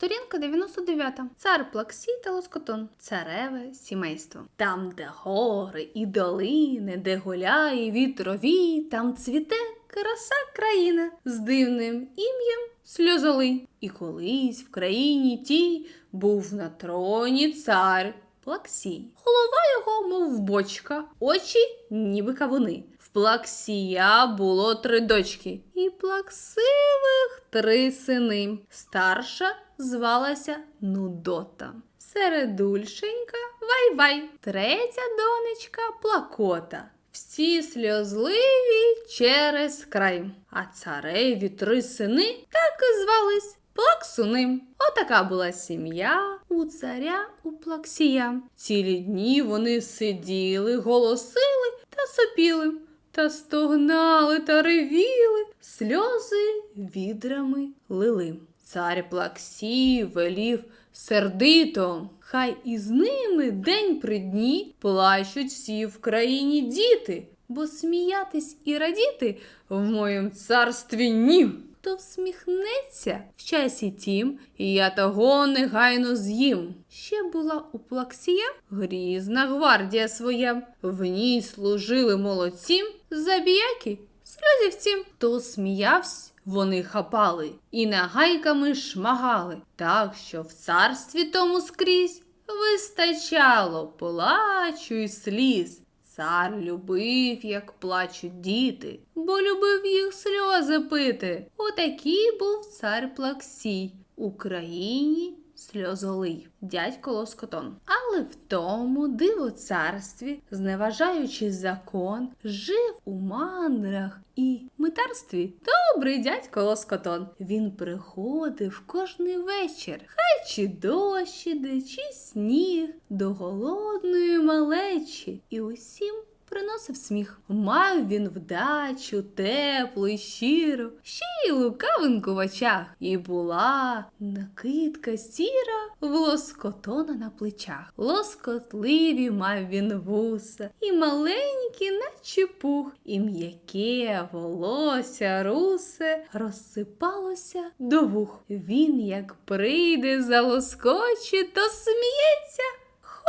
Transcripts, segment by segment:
Сторінка 99. Цар Плаксій та Лоскотон. Цареве сімейство. Там, де гори і долини, де гуляє вітрові, там цвіте краса країна з дивним ім'ям сльозоли. І колись в країні тій був на троні цар Плаксій. Голова його, мов бочка, очі ніби кавуни. В Плаксія було три дочки, і плаксивих три сини. Старша звалася Нудота. Середульшенька Вай-Вай, третя донечка Плакота. Всі сльозливі через край. А цареві три сини так і звались Плаксуни. Отака була сім'я у царя у Плаксія. Цілі дні вони сиділи, голосили та сопіли, та стогнали та ревіли, сльози відрами лили. Цар Плаксій велів сердито. Хай із ними день при дні плачуть всі в країні діти, бо сміятись і радіти в моєму царстві ні. То всміхнеться в часі тім, і я того негайно з'їм. Ще була у Плаксія грізна гвардія своя, в ній служили молодці, забіяки, сльозівці. То сміявсь, вони хапали і нагайками шмагали, так що в царстві тому скрізь вистачало плачу й сліз. Цар любив, як плачуть діти, бо любив їх сльози пити. Отакий був цар Плаксій у країні сльозолий, дядько Лоскотон. Але в тому диво царстві, зневажаючи закон, жив у мандрах і митарстві. Добрий дядько Лоскотон. Він приходив кожний вечір, хай чи дощ іде, чи сніг, до голодної малечі, і усім приносив сміх. Мав він вдачу, теплу й щиру, ще й лукавинку в очах, і була накидка сіра в лоскотона на плечах. Лоскотливі мав він вуса, і маленькі, наче пух, і м'яке волосся русе розсипалося до вух. Він, як прийде за лоскочі, то сміється.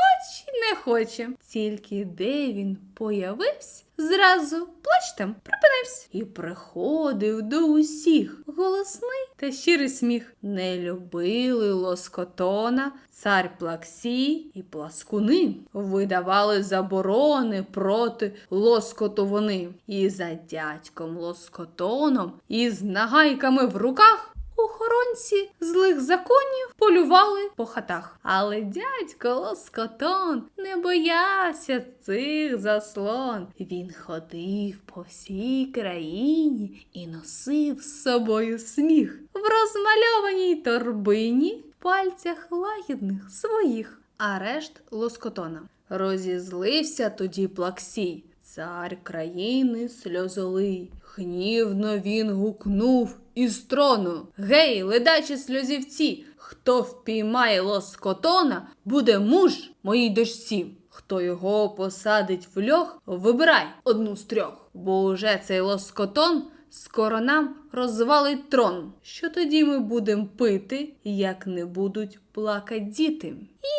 Хоч не хоче. Тільки де він появився, зразу плач там припинився і приходив до усіх голосний та щирий сміх. Не любили лоскотона, цар Плаксій і пласкуни. Видавали заборони проти лоскоту вони. І за дядьком лоскотоном, і з нагайками в руках. Охоронці злих законів полювали по хатах. Але дядько Лоскотон не боявся цих заслон. Він ходив по всій країні і носив з собою сміх в розмальованій торбині в пальцях лагідних своїх. А решт Лоскотона. Розізлився тоді Плаксій, цар країни сльозолий. Гнівно він гукнув із трону. Гей, ледачі сльозівці, хто впіймає лоскотона, буде муж моїй дочці. Хто його посадить в льох, вибирай одну з трьох, бо уже цей лоскотон скоро нам розвалить трон. Що тоді ми будемо пити, як не будуть плакати діти?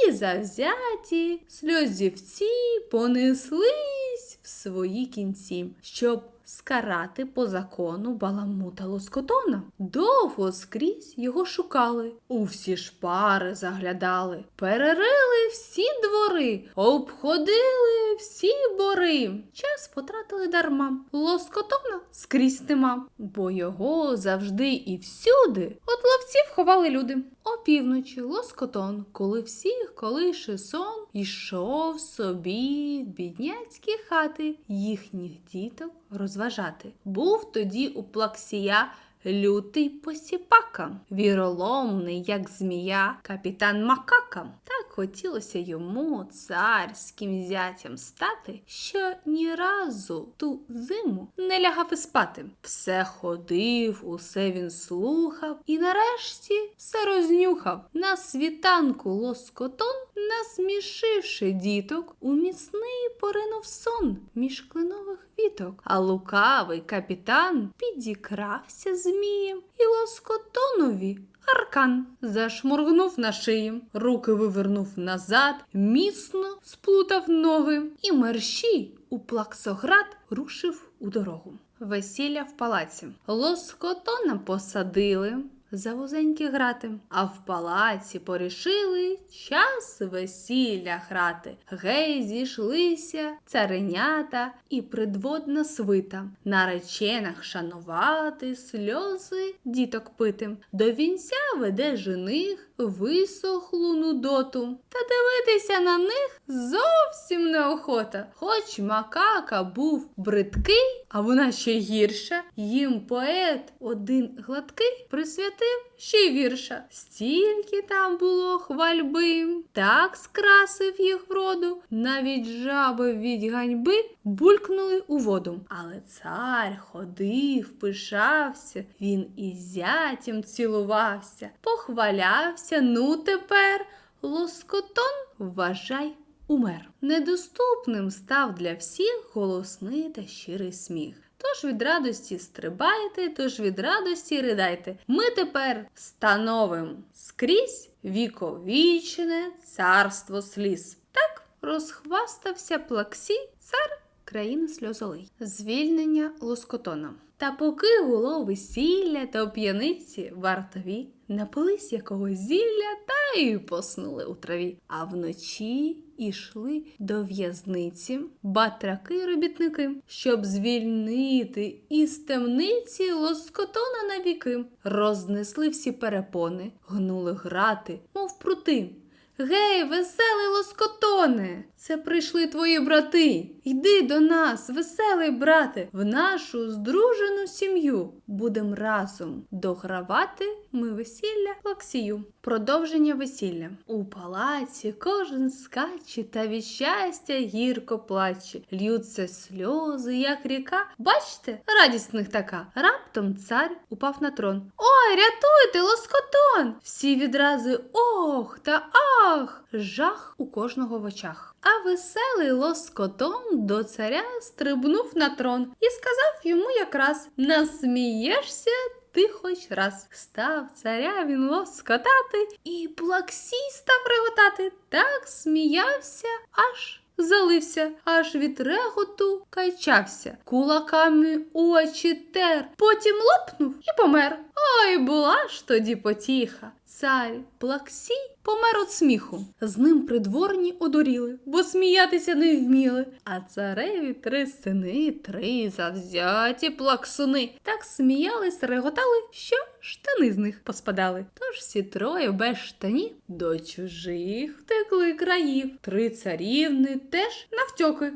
І завзяті сльозівці понеслись в свої кінці, щоб скарати по закону баламута лоскотона. Довго скрізь його шукали, у всі шпари заглядали, перерили всі двори, обходили всі бори. Час потратили дарма. Лоскотона скрізь нема, бо його завжди і всюди от ловців ховали люди. Опівночі лоскотон, коли всіх колише сон, ішов собі в бідняцькі хати їхніх діток розважати. Був тоді у плаксія лютий посіпака, віроломний, як змія, капітан Макака. Так хотілося йому царським зятям стати, що ні разу ту зиму не лягав і спати. Все ходив, усе він слухав і нарешті все рознюхав. На світанку лоскотон, насмішивши діток, у міцний поринув сон між кленових віток. А лукавий капітан підікрався змієм і лоскотонові аркан, зашморгнув на шиї, руки вивернув назад, міцно сплутав ноги, і мерщій у плаксоград рушив у дорогу. Весілля в палаці. Лоскотона посадили за вузенькі грати, а в палаці порішили час весілля грати. Гей, зійшлися царинята і придводна свита, наречених шанувати, сльози діток пити. До вінця веде жених висохлу нудоту, та дивитися на них зовсім неохота. Хоч макака був бридкий, а вона ще гірша, їм поет один гладкий присвятив ще й вірша. Стільки там було хвальби, так скрасив їх вроду, навіть жаби від ганьби булькнули у воду. Але цар ходив, пишався, він із зятям цілувався, похвалявся, ну тепер лоскотон вважай умер. Недоступним став для всіх голосний та щирий сміх. Тож від радості стрибайте, тож від радості ридайте. Ми тепер встановим скрізь віковічне царство сліз. Так розхвастався плаксі цар країни сльозолий. Звільнення лоскотона. Та поки гуло весілля та п'яниці вартові напились якогось зілля та й поснули у траві. А вночі ішли до в'язниці батраки й робітники, щоб звільнити із темниці лоскотона навіки. Рознесли всі перепони, гнули грати, мов прути. Гей, веселий лоскотоне! Це прийшли твої брати. Йди до нас, веселий брате, в нашу здружену сім'ю. Будем разом догравати ми весілля лаксію. Продовження весілля. У палаці кожен скаче та від щастя гірко плаче. Льються сльози, як ріка. Бачите, радісних така. Раптом цар упав на трон. Ой, рятуйте, лоскотон! Всі відрази ох та ах! Жах у кожного в очах. А веселий лоскотон до царя стрибнув на трон і сказав йому якраз насмієшся ти хоч раз. Став царя він лоскотати, і плаксій став реготати. Так сміявся, аж залився, аж від реготу качався, кулаками очі тер, потім лопнув і помер. Ой, була ж тоді потіха. Цар Плаксій помер від сміху. З ним придворні одуріли, бо сміятися не вміли. А цареві три сини, три завзяті плаксуни. Так сміялись, реготали, що штани з них поспадали. Тож всі троє без штанів до чужих втекли країв. Три царівни теж навтьоки.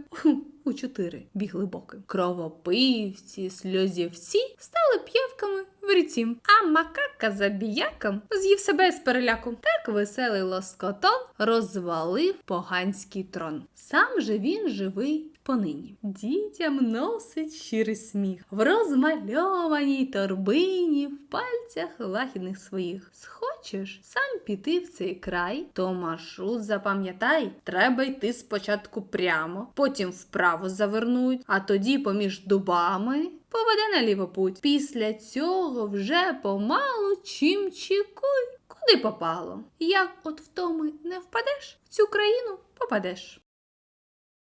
У чотири бігли боки. Кровопивці, сльозівці стали п'явками в ріці. А макака за біяком з'їв себе з переляку. Так веселий лоскотон розвалив поганський трон. Сам же він живий понині. Дітям носить щирий сміх в розмальованій торбині, в пальцях лагідних своїх. Схочеш сам піти в цей край, то маршрут запам'ятай, треба йти спочатку прямо, потім вправо завернуть, а тоді поміж дубами поведе наліво путь. Після цього вже помалу чим чекуй, куди попало. Як от в тому не впадеш, в цю країну попадеш.